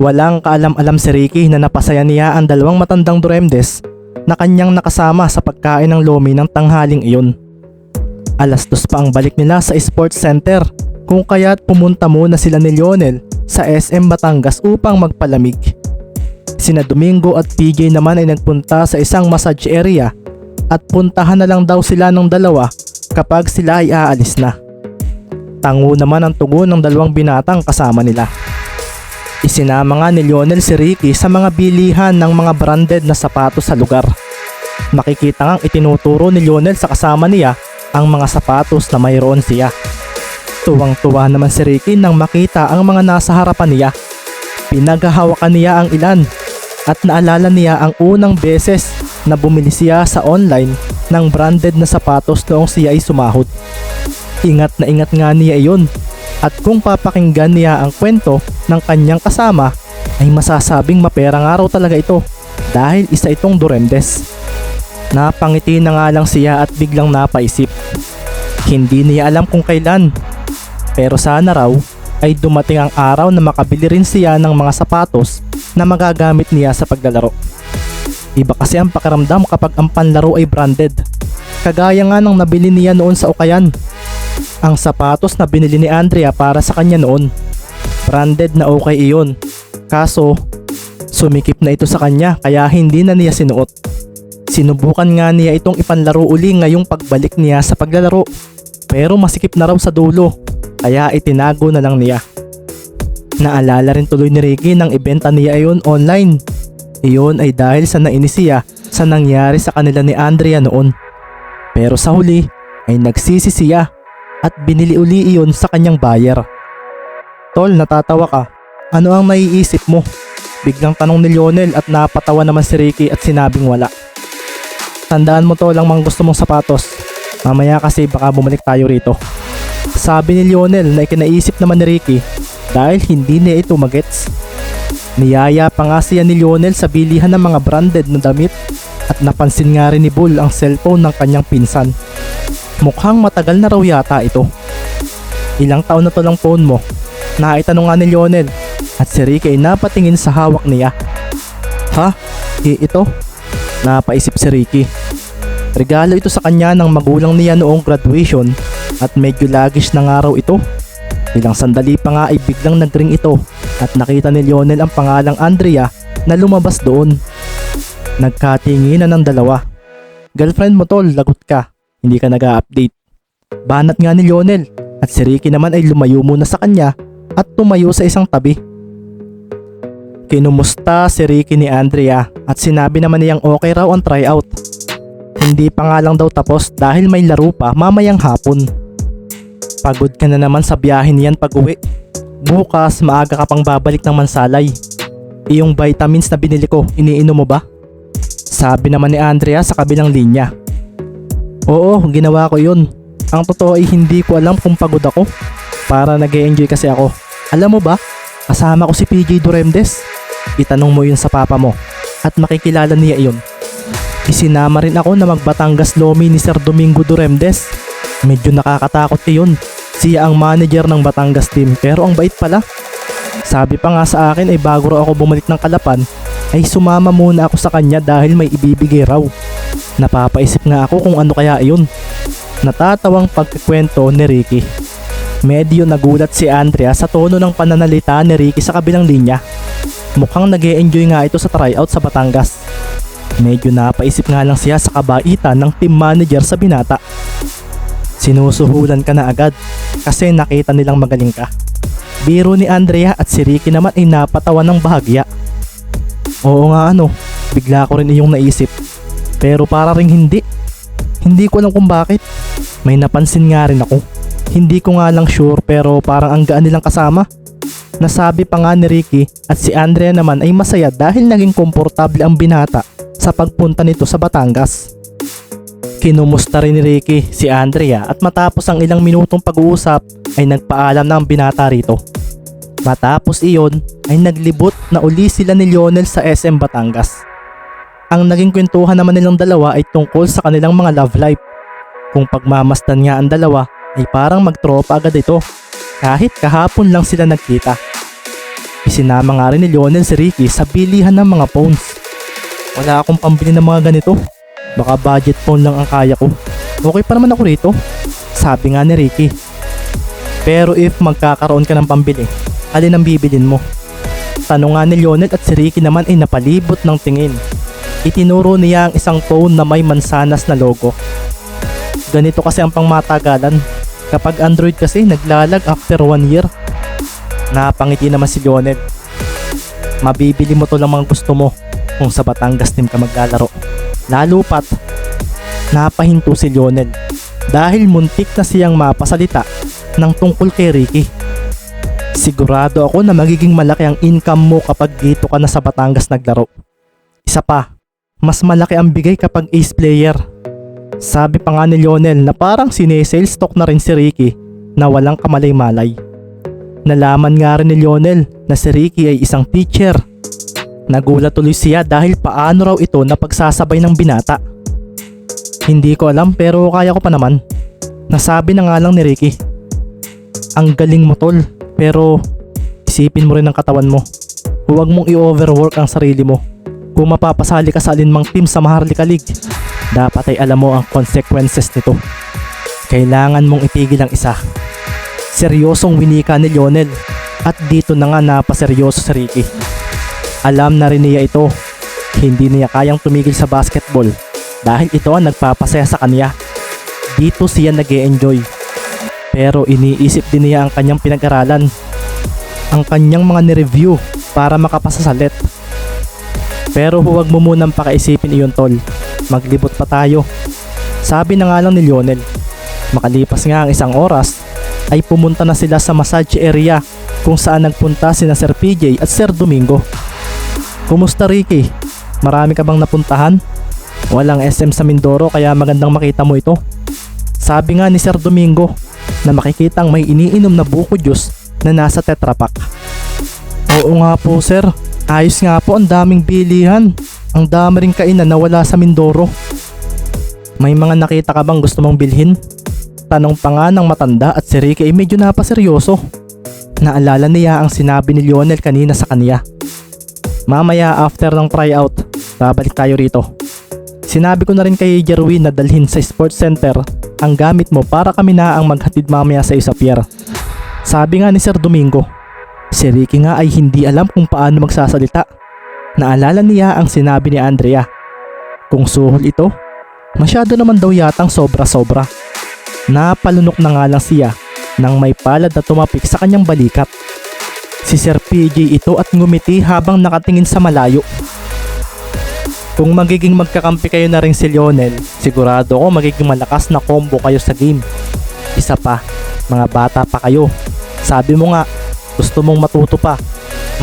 Walang kaalam-alam si Ricky na napasaya niya ang dalawang matandang Duremdes na kanyang nakasama sa pagkain ng lomi ng tanghaling iyon. Alas dos pa ang balik nila sa sports center kung kaya't pumunta muna sila ni Lionel sa SM Batangas upang magpalamig. Sina Domingo at PJ naman ay nagpunta sa isang massage area at puntahan na lang daw sila ng dalawa kapag sila ay aalis na. Tango naman ang tugon ng dalawang binatang kasama nila. Isinama nga ni Lionel si Ricky sa mga bilihan ng mga branded na sapatos sa lugar. Makikita ngang itinuturo ni Lionel sa kasama niya ang mga sapatos na mayroon siya. Tuwang-tuwa naman si Ricky nang makita ang mga nasa harapan niya. Pinaghahawakan niya ang ilan at naalala niya ang unang beses na bumili siya sa online ng branded na sapatos noong siya ay sumahod. Ingat na ingat nga niya iyon at kung papakinggan niya ang kwento ng kanyang kasama ay masasabing maperang araw talaga ito dahil isa itong Duremdes. Napangiti na nga lang siya at biglang napaisip. Hindi niya alam kung kailan pero sana raw ay dumating ang araw na makabili rin siya ng mga sapatos na magagamit niya sa paglalaro. Iba kasi ang pakiramdam kapag ang panlaro ay branded. Kagaya nga ng nabili niya noon sa Ukayan. Ang sapatos na binili ni Andrea para sa kanya noon. Branded na okay iyon. Kaso, sumikip na ito sa kanya kaya hindi na niya sinuot. Sinubukan nga niya itong ipanlaro uli ngayong pagbalik niya sa paglalaro. Pero masikip na raw sa dulo kaya itinago na lang niya. Naalala rin tuloy ni Ricky nang ibenta niya ayon online. Iyon ay dahil sa nainis siya sa nangyari sa kanila ni Andrea noon. Pero sa huli ay nagsisi siya at binili uli iyon sa kanyang buyer. Tol, natatawa ka. Ano ang naiisip mo? Biglang tanong ni Lionel at napatawa naman si Ricky at sinabing wala. Tandaan mo to lang mang gusto mong sapatos. Mamaya kasi baka bumalik tayo rito. Sabi ni Lionel na ikinaisip naman ni Ricky dahil hindi niya ito magets. Niyaya pa nga siya ni Lionel sa bilihan ng mga branded na damit at napansin nga rin ni Bull ang cellphone ng kanyang pinsan. Mukhang matagal na raw yata ito. Ilang taon na to lang phone mo? Naitanong nga ni Lionel at si Ricky ay napatingin sa hawak niya. Ha? I ito? Napaisip si Ricky. Regalo ito sa kanya ng magulang niya noong graduation at medyo lagish na nga raw ito. Ilang sandali pa nga ay biglang nagring ito at nakita ni Lionel ang pangalang Andrea na lumabas doon. Nagkatinginan ng dalawa. Girlfriend mo tol, lagot ka. Hindi ka nag update Banat nga ni Lionel at si Ricky naman ay lumayo muna sa kanya at tumayo sa isang tabi. Kinumusta si Ricky ni Andrea at sinabi naman niyang okay raw ang tryout. Hindi pa nga lang daw tapos dahil may laro pa mamayang hapon. Pagod ka na naman sa biyahe niyan pag uwi. Bukas maaga ka pang babalik ng mansalay. Iyong vitamins na binili ko, iniinom mo ba? Sabi naman ni Andrea sa kabilang linya. Oo, ginawa ko yun. Ang totoo ay hindi ko alam kung pagod ako. Para nag enjoy kasi ako. Alam mo ba, kasama ko si PJ Duremdes. Itanong mo yun sa papa mo at makikilala niya iyon. Isinama rin ako na magbatangas lomi ni Sir Domingo Duremdes. Medyo nakakatakot iyon. Siya ang manager ng Batangas team pero ang bait pala. Sabi pa nga sa akin ay bago raw ako bumalik ng Kalapan ay sumama muna ako sa kanya dahil may ibibigay raw. Napapaisip nga ako kung ano kaya iyon. Natatawang pagkikwento ni Ricky. Medyo nagulat si Andrea sa tono ng pananalita ni Ricky sa kabilang linya. Mukhang nag enjoy nga ito sa tryout sa Batangas. Medyo napaisip nga lang siya sa kabaitan ng team manager sa binata. Sinusuhulan ka na agad kasi nakita nilang magaling ka. Biro ni Andrea at si Ricky naman ay napatawa ng bahagya. Oo nga ano, bigla ko rin iyong naisip. Pero para ring hindi. Hindi ko alam kung bakit. May napansin nga rin ako. Hindi ko nga lang sure pero parang ang gaan nilang kasama. Nasabi pa nga ni Ricky at si Andrea naman ay masaya dahil naging komportable ang binata sa pagpunta nito sa Batangas. Kinumusta rin ni Ricky si Andrea at matapos ang ilang minutong pag-uusap ay nagpaalam na ang binata rito. Matapos iyon ay naglibot na uli sila ni Lionel sa SM Batangas. Ang naging kwentuhan naman nilang dalawa ay tungkol sa kanilang mga love life. Kung pagmamasdan nga ang dalawa ay parang magtropa agad ito kahit kahapon lang sila nagkita. Isinama nga rin ni Lionel si Ricky sa bilihan ng mga phones. Wala akong pambili ng mga ganito. Baka budget phone lang ang kaya ko. Okay pa naman ako rito. Sabi nga ni Ricky. Pero if magkakaroon ka ng pambili, alin ang bibilin mo? Tanong nga ni Lionel at si Ricky naman ay napalibot ng tingin. Itinuro niya ang isang phone na may mansanas na logo. Ganito kasi ang pangmatagalan. Kapag Android kasi naglalag after one year. Napangiti naman si Lionel. Mabibili mo to lang mga gusto mo kung sa Batangas team ka maglalaro. Lalo pat, napahinto si Lionel dahil muntik na siyang mapasalita ng tungkol kay Ricky. Sigurado ako na magiging malaki ang income mo kapag dito ka na sa Batangas naglaro. Isa pa, mas malaki ang bigay kapag ace player. Sabi pa nga ni Lionel na parang sinesales talk na rin si Ricky na walang kamalay-malay. Nalaman nga rin ni Lionel na si Ricky ay isang teacher. Nagulat tuloy siya dahil paano raw ito na pagsasabay ng binata. Hindi ko alam pero kaya ko pa naman. Nasabi na nga lang ni Ricky. Ang galing mo tol pero isipin mo rin ang katawan mo. Huwag mong i-overwork ang sarili mo. Kung mapapasali ka sa alinmang team sa Maharlika League, dapat ay alam mo ang consequences nito. Kailangan mong itigil ang isa. Seryosong winika ni Lionel at dito na nga napaseryoso si Ricky. Alam na rin niya ito. Hindi niya kayang tumigil sa basketball dahil ito ang nagpapasaya sa kanya. Dito siya nag enjoy Pero iniisip din niya ang kanyang pinag-aralan. Ang kanyang mga nireview para makapasa sa let. Pero huwag mo munang pakaisipin iyon tol. Maglibot pa tayo. Sabi na nga lang ni Lionel. Makalipas nga ang isang oras, ay pumunta na sila sa massage area kung saan nagpunta sina Sir PJ at Sir Domingo. Kumusta Ricky? Marami ka bang napuntahan? Walang SM sa Mindoro kaya magandang makita mo ito. Sabi nga ni Sir Domingo na makikitang may iniinom na buko juice na nasa Tetra Pak. Oo nga po sir, ayos nga po ang daming bilihan. Ang dami rin kainan na wala sa Mindoro. May mga nakita ka bang gusto mong bilhin? Tanong pa nga ng matanda at si Ricky ay medyo napaseryoso. Naalala niya ang sinabi ni Lionel kanina sa kanya. Mamaya after ng tryout, babalik tayo rito. Sinabi ko na rin kay Jerwin na dalhin sa sports center ang gamit mo para kami na ang maghatid mamaya sa isa pier. Sabi nga ni Sir Domingo, si Ricky nga ay hindi alam kung paano magsasalita. Naalala niya ang sinabi ni Andrea. Kung suhol ito, masyado naman daw yatang sobra-sobra. Napalunok na nga lang siya nang may palad na tumapik sa kanyang balikat. Si Sir PJ ito at ngumiti habang nakatingin sa malayo. Kung magiging magkakampi kayo na rin si Lionel, sigurado ako magiging malakas na combo kayo sa game. Isa pa, mga bata pa kayo. Sabi mo nga, gusto mong matuto pa.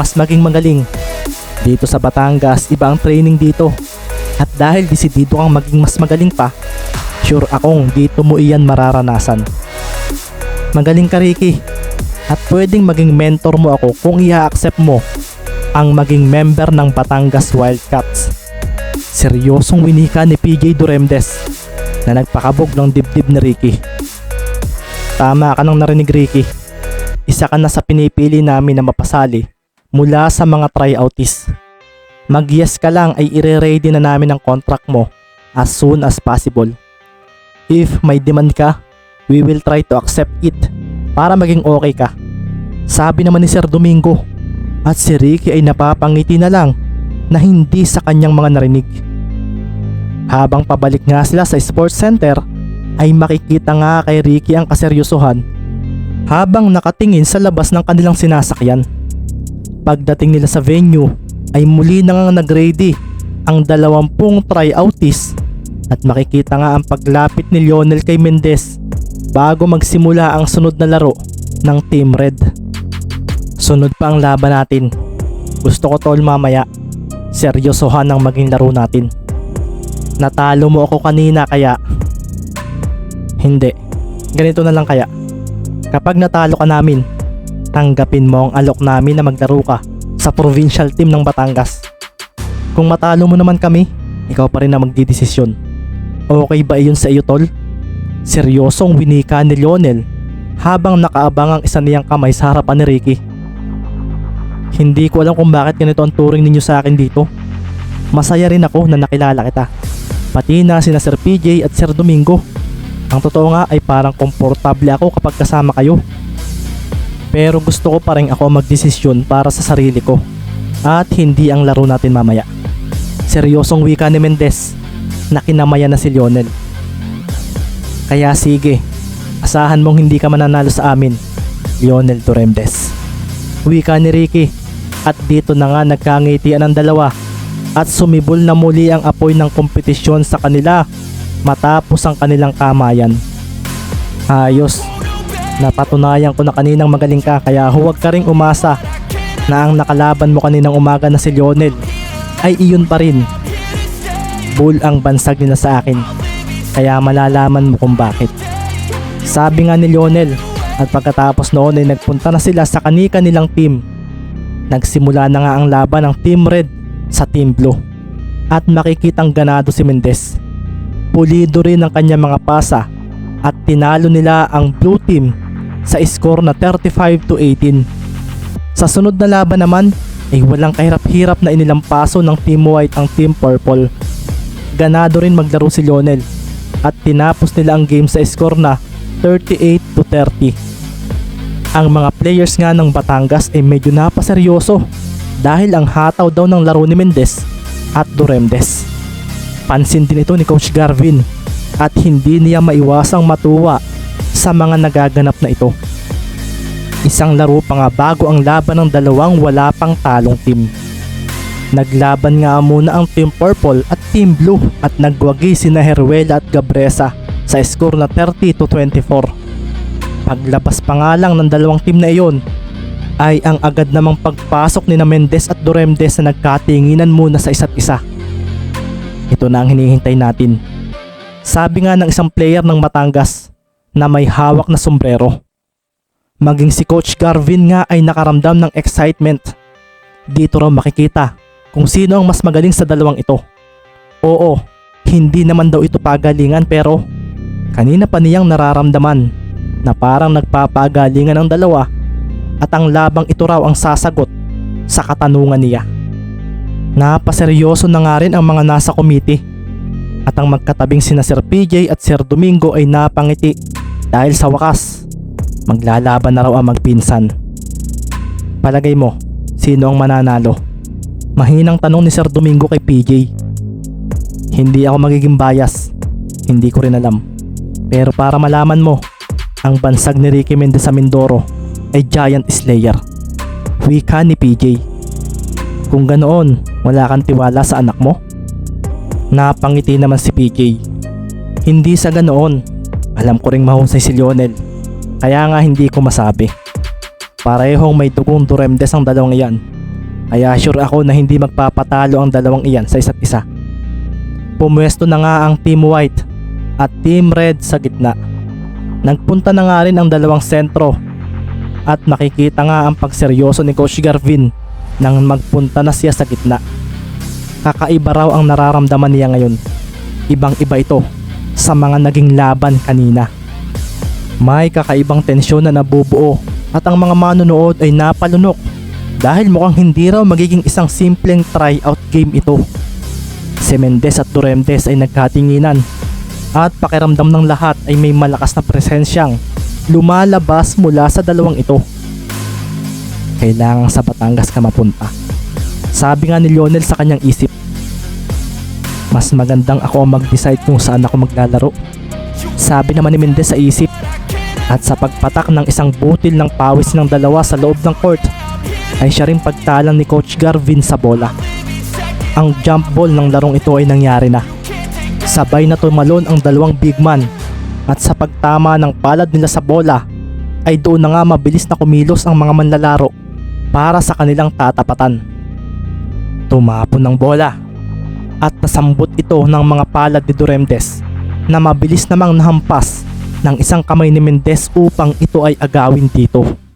Mas maging magaling. Dito sa Batangas, iba ang training dito. At dahil desidido kang maging mas magaling pa, sure akong dito mo iyan mararanasan. Magaling ka Ricky. At pwedeng maging mentor mo ako kung i-accept mo ang maging member ng Batangas Wildcats. Seryosong winika ni PJ Duremdes na nagpakabog ng dibdib ni Ricky. Tama ka nang narinig Ricky. Isa ka na sa pinipili namin na mapasali mula sa mga tryouties. Mag-yes ka lang ay ire-ready na namin ang contract mo as soon as possible. If may demand ka, we will try to accept it para maging okay ka. Sabi naman ni Sir Domingo at si Ricky ay napapangiti na lang na hindi sa kanyang mga narinig. Habang pabalik nga sila sa sports center ay makikita nga kay Ricky ang kaseryosohan habang nakatingin sa labas ng kanilang sinasakyan. Pagdating nila sa venue ay muli na nga nag-ready ang dalawampung tryouties at makikita nga ang paglapit ni Lionel kay Mendez bago magsimula ang sunod na laro ng Team Red. Sunod pa ang laban natin. Gusto ko tol mamaya. Seryosohan ang maging laro natin. Natalo mo ako kanina kaya... Hindi. Ganito na lang kaya. Kapag natalo ka namin, tanggapin mo ang alok namin na maglaro ka sa provincial team ng Batangas. Kung matalo mo naman kami, ikaw pa rin na magdidesisyon. Okay ba iyon sa iyo tol? Seryosong winika ni Lionel habang nakaabang ang isa niyang kamay sa harapan ni Ricky. Hindi ko alam kung bakit ganito ang turing ninyo sa akin dito. Masaya rin ako na nakilala kita. Pati na sina Sir PJ at Sir Domingo. Ang totoo nga ay parang komportable ako kapag kasama kayo. Pero gusto ko pa rin ako magdesisyon para sa sarili ko. At hindi ang laro natin mamaya. Seryosong wika ni Mendez na kinamaya na si Lionel. Kaya sige, asahan mong hindi ka mananalo sa amin, Lionel Torremdes. Wika ni Ricky at dito na nga nagkangitian ang dalawa at sumibol na muli ang apoy ng kompetisyon sa kanila matapos ang kanilang kamayan. Ayos, napatunayan ko na kaninang magaling ka kaya huwag ka ring umasa na ang nakalaban mo kaninang umaga na si Lionel ay iyon pa rin. Bull ang bansag nila sa akin kaya malalaman mo kung bakit. Sabi nga ni Lionel at pagkatapos noon ay nagpunta na sila sa kanika nilang team. Nagsimula na nga ang laban ng Team Red sa Team Blue at makikitang ganado si Mendez. Pulido rin ang kanya mga pasa at tinalo nila ang Blue Team sa score na 35 to 18. Sa sunod na laban naman ay walang kahirap-hirap na inilampaso ng Team White ang Team Purple. Ganado rin maglaro si Lionel at tinapos nila ang game sa score na 38 to 30. Ang mga players nga ng Batangas ay medyo napaseryoso dahil ang hataw daw ng laro ni Mendez at Duremdes. Pansin din ito ni Coach Garvin at hindi niya maiwasang matuwa sa mga nagaganap na ito. Isang laro pa nga bago ang laban ng dalawang wala pang talong team. Naglaban nga muna ang Team Purple at Team Blue at nagwagi sina Heruela at Gabresa sa score na 30 to 24. Paglabas pa nga lang ng dalawang team na iyon ay ang agad namang pagpasok ni na Mendez at Doremdes na nagkatinginan muna sa isa't isa. Ito na ang hinihintay natin. Sabi nga ng isang player ng Batangas na may hawak na sombrero. Maging si Coach Garvin nga ay nakaramdam ng excitement. Dito raw makikita kung sino ang mas magaling sa dalawang ito. Oo, hindi naman daw ito pagalingan pero kanina pa niyang nararamdaman na parang nagpapagalingan ang dalawa at ang labang ito raw ang sasagot sa katanungan niya. Napaseryoso na nga rin ang mga nasa committee at ang magkatabing sina Sir PJ at Sir Domingo ay napangiti dahil sa wakas maglalaban na raw ang magpinsan. Palagay mo, sino ang mananalo? Mahinang tanong ni Sir Domingo kay PJ. Hindi ako magiging bias. Hindi ko rin alam. Pero para malaman mo, ang bansag ni Ricky Mendez sa Mindoro ay Giant Slayer. Wika ni PJ. Kung ganoon, wala kang tiwala sa anak mo? Napangiti naman si PJ. Hindi sa ganoon. Alam ko ring mahusay si Lionel. Kaya nga hindi ko masabi. Parehong may dugong Duremdes ang dalawang iyan. Kaya sure ako na hindi magpapatalo ang dalawang iyan sa isa't isa. Pumwesto na nga ang Team White at Team Red sa gitna. Nagpunta na nga rin ang dalawang sentro at makikita nga ang pagseryoso ni Coach Garvin nang magpunta na siya sa gitna. Kakaiba raw ang nararamdaman niya ngayon. Ibang iba ito sa mga naging laban kanina. May kakaibang tensyon na nabubuo at ang mga manonood ay napalunok dahil mukhang hindi raw magiging isang simpleng tryout game ito. Si Mendez at Duremdes ay nagkatinginan at pakiramdam ng lahat ay may malakas na presensyang lumalabas mula sa dalawang ito. Kailangan sa Batangas ka mapunta. Sabi nga ni Lionel sa kanyang isip, mas magandang ako ang mag-decide kung saan ako maglalaro. Sabi naman ni Mendez sa isip at sa pagpatak ng isang butil ng pawis ng dalawa sa loob ng court ay siya rin pagtalang ni Coach Garvin sa bola. Ang jump ball ng larong ito ay nangyari na. Sabay na tumalon ang dalawang big man at sa pagtama ng palad nila sa bola ay doon na nga mabilis na kumilos ang mga manlalaro para sa kanilang tatapatan. Tumapon ng bola at nasambot ito ng mga palad ni Duremdes na mabilis namang nahampas ng isang kamay ni Mendez upang ito ay agawin dito.